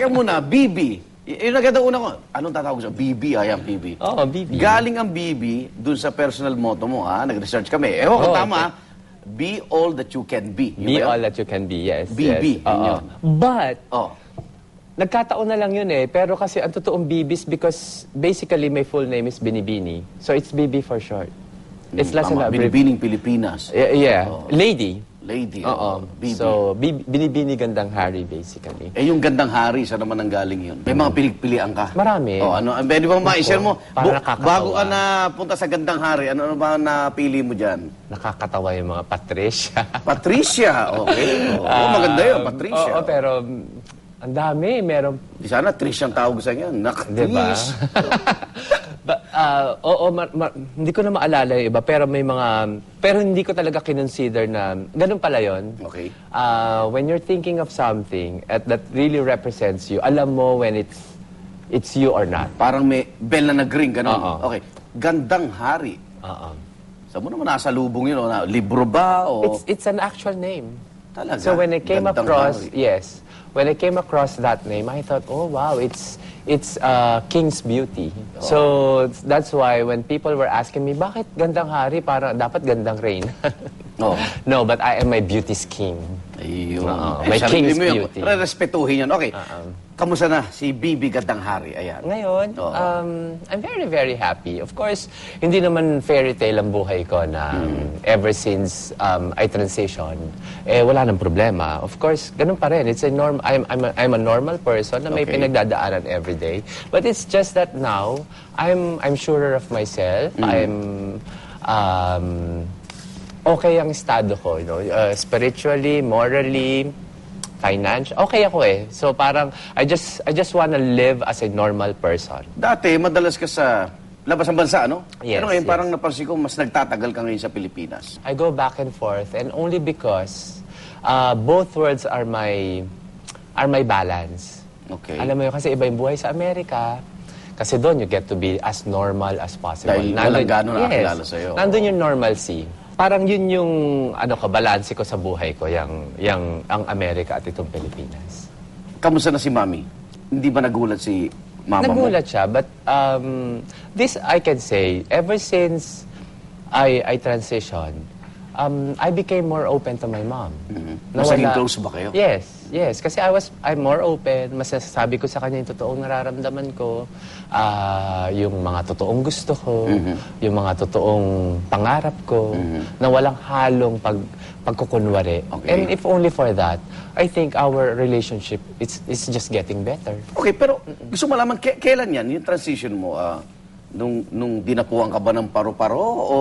teka muna, BB. Y- Yung naganda una ko, anong tatawag ko sa BB? Ayan, BB. Oo, BB. Galing ang BB dun sa personal motto mo, ha? Nag-research kami. Eh, oh, Oo, tama. Be all that you can be. Yun Be ba yun? all that you can be, yes. BB, yes. yun Oo. yun. But, Oh. nagkataon na lang yun eh. Pero kasi ang totoong BBs because basically my full name is Binibini. So it's BB for short. It's less Tama, an abbrev- Binibining Pilipinas. Yeah, yeah. Lady. Lady. Oo. oh, BB. So, Bi- Binibini Gandang Hari basically. eh, yung gandang hari, saan naman ang galing yun? May mga pilig-pilian ka? Marami. Oh, ano, pwede bang ma-share mo? Parang Bu- nakakatawa. bago ka na punta sa gandang hari, ano, ano ba ang napili mo dyan? Nakakatawa yung mga Patricia. Patricia. Okay. Oo, maganda yun, Patricia. Oo, pero mm, ang dami. Meron Di sana Trish ang tawag sa inyo. Nak, Di ba? Trish. Ba, ah, oo, ma- ma- hindi ko na maalala yung iba, pero may mga, pero hindi ko talaga kinonsider na, ganun pala yon. Okay. Ah, when you're thinking of something at that really represents you, alam mo when it's, it's you or not. Parang may bell na nag-ring, gano'n. Oo. Okay. Gandang hari. Oo. Saan mo naman nasa lubong yun? O, na, libro ba? O, It's, it's an actual name. Talaga? So when I came Gandang across, hari. yes, when I came across that name, I thought, oh wow, it's it's uh, King's Beauty. So that's why when people were asking me, bakit gandang hari? Para dapat gandang reign. Oo. no, but I am my beauty's king. Ayun. Oo, Eh, may sarili king's mo yun. beauty. Re-respetuhin yun. Okay. Kamusta na si Bibi Gandang Hari? Ayan. Ngayon, Oo. um, I'm very, very happy. Of course, hindi naman fairy tale ang buhay ko na um, ever since um, I transition, eh wala nang problema. Of course, ganun pa rin. It's a norm I'm, I'm, a, I'm a normal person na may Okay. pinagdadaanan every day. But it's just that now, I'm, I'm surer of myself. I'm, um, okay ang estado ko, you know, uh, spiritually, morally, financial. Okay ako eh. So parang I just I just wanna live as a normal person. Dati, madalas ka sa labas ng bansa, no? Yes, Pero ngayon, yes. parang napansin ko, mas nagtatagal ka ngayon sa Pilipinas. I go back and forth and only because uh, both worlds are my are my balance. Okay. Alam mo yun, kasi iba yung buhay sa Amerika. Kasi doon, you get to be as normal as possible. Dahil walang gaano nakakilala sa'yo. Nandun yung normalcy. Parang yun yung ano ko, balanse ko sa buhay ko, yung, yung, ang Amerika at itong Pilipinas. Kamusta na si Mami? Hindi ba nagulat si Mama mo? Nagulat siya, but um, this I can say, ever since I, I transitioned, um, I became more open to my mom. Mas naging close ba kayo? Yes, yes. Kasi I was, I'm more open. Mas nasasabi ko sa kanya yung totoong nararamdaman ko, ah, yung mga totoong gusto ko, Mm-hmm. yung mga totoong pangarap ko, na walang halong pag, pagkukunwari. Okay. And if only for that, I think our relationship, it's, it's just getting better. Okay, pero gusto mo malaman, kailan yan, yung transition mo? ah, nung, nung dinapuan ka ba ng paru-paro o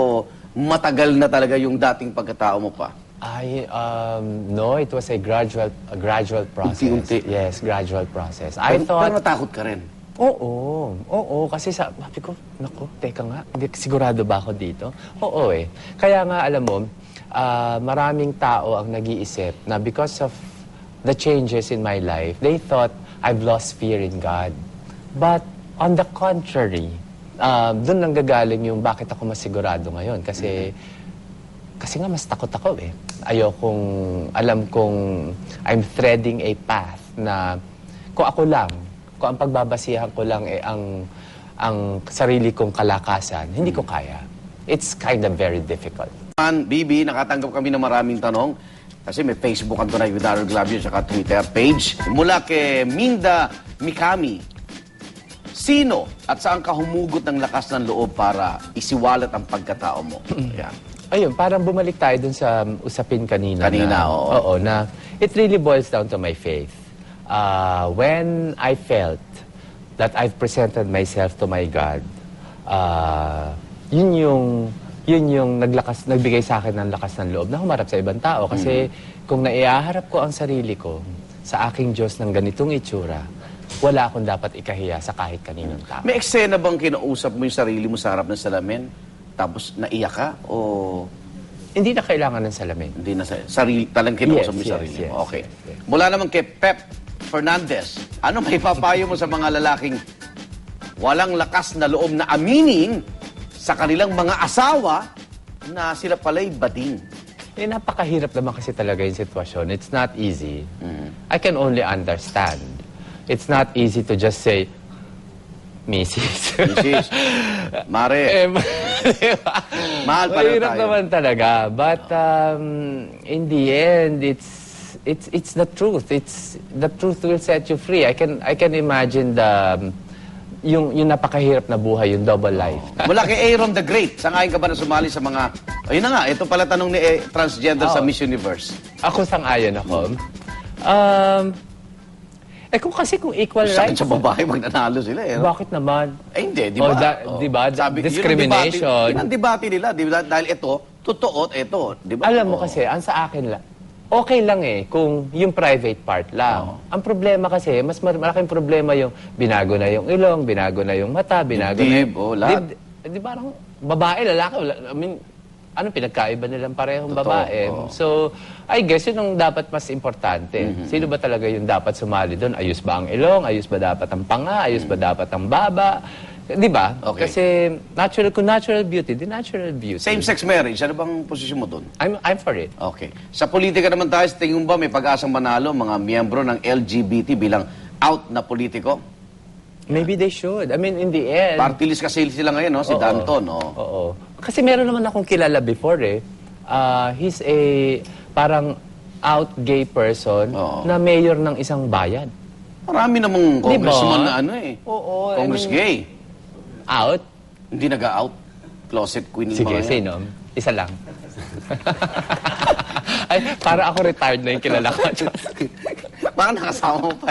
matagal na talaga yung dating pagkatao mo pa? I um no, it was a gradual a gradual process. Unti-unti. Yes, gradual process. I pero, thought pero natakot ka rin. Oo, oo, kasi sa, sabi ko, naku, teka nga, hindi, sigurado ba ako dito? Oo eh. Kaya nga, alam mo, ah, maraming tao ang nag-iisip na because of the changes in my life, they thought I've lost fear in God. But on the contrary, uh, doon nang gagaling yung bakit ako masigurado ngayon. Kasi, kasi nga mas takot ako eh. Ayokong, alam kong I'm threading a path na kung ako lang, kung ang pagbabasihan ko lang eh ang, ang sarili kong kalakasan, hindi ko kaya. It's kind of very difficult. Man, Bibi, nakatanggap kami ng maraming tanong. Kasi may Facebook ang tunay with Daryl Glavio at Twitter page. Mula kay Minda Mikami. Sino at saan ka humugot ng lakas ng loob para isiwalat ang pagkatao mo? Ayan. Ayun, parang bumalik tayo dun sa um, usapin kanina. Kanina, na, oo. Oo, na it really boils down to my faith. Uh, when I felt that I've presented myself to my God, uh, yun yung yun yung naglakas nagbigay sa akin ng lakas ng loob na humarap sa ibang tao kasi kung naiaharap ko ang sarili ko sa aking Diyos ng ganitong itsura, wala akong dapat ikahiya sa kahit kaninong tao. May eksena bang kinausap mo yung sarili mo sa harap ng salamin? Tapos naiyak ka? O Hindi na kailangan ng salamin. hindi na sa sarili, talagang kinausap Yes, mo yung yes, sarili yes, mo? Okay. yes, yes. Mula naman kay Pep Fernandez. Ano may papayo mo sa mga lalaking walang lakas na loob na aminin sa kanilang mga asawa na sila pala'y bading? Eh, napakahirap naman kasi talaga yung sitwasyon. It's not easy. I can only understand. It's not easy to just say, Mrs. Mrs. Mare. Eh, di ba? Mahal pa rin tayo. naman talaga. But um, in the end, it's it's it's the truth. It's the truth will set you free. I can I can imagine the um, yung yung napakahirap na buhay, yung double life. Mula kay Aaron the Great, sangayon ka ba na sumali sa mga... Ayun na nga, ito pala tanong ni eh, transgender sa. Miss Universe. Ako sang-ayon ako. Um, eh kung kasi kung equal Sakit rights, sa babae pag nanalo sila eh. no? bakit naman? Eh, hindi, di Oh, ba? da- di ba? Discrimination. Yun ang debate nila, di ba? Dahil ito, totoo at ito, di ba? Alam mo Oo. kasi, ang sa akin lang, okay lang eh kung yung private part lang. Ang problema kasi, mas mar- malaking problema yung binago na yung ilong, binago na yung mata, binago na yung... oh, lahat. Di ba, parang babae, lalaki, wala, I mean, ano pinagkaiba nilang parehong Totoo, babae. oo. So, I guess yun ang dapat mas importante. Mm-hmm. Sino ba talaga yung dapat sumali doon? Ayos ba ang ilong? Ayos ba dapat ang panga? Ayos ba dapat ang baba? Di ba? Mm-hmm. Okay. Kasi natural, kung natural beauty, the natural beauty. Same-sex marriage, ano bang posisyon mo doon? I'm, I'm for it. Okay. Sa politika naman tayo, sa tingin mo ba may pag-asang manalo mga miyembro ng LGBT bilang out na politiko? Maybe they should. I mean, in the end... Party list kasi sila ngayon, no? si Oo. Danton. No? Oo. Kasi meron naman akong kilala before eh. Ah, he's a parang out gay person Oo. na mayor ng isang bayan. Marami namang congressman na ano eh. Oo, I Congress mean- gay. Out? Hindi nag-out. Closet queen yung Sige, mga yan. sino? Isa lang. Ay, para ako retired na yung kilala ko. Baka nakasama mo pa.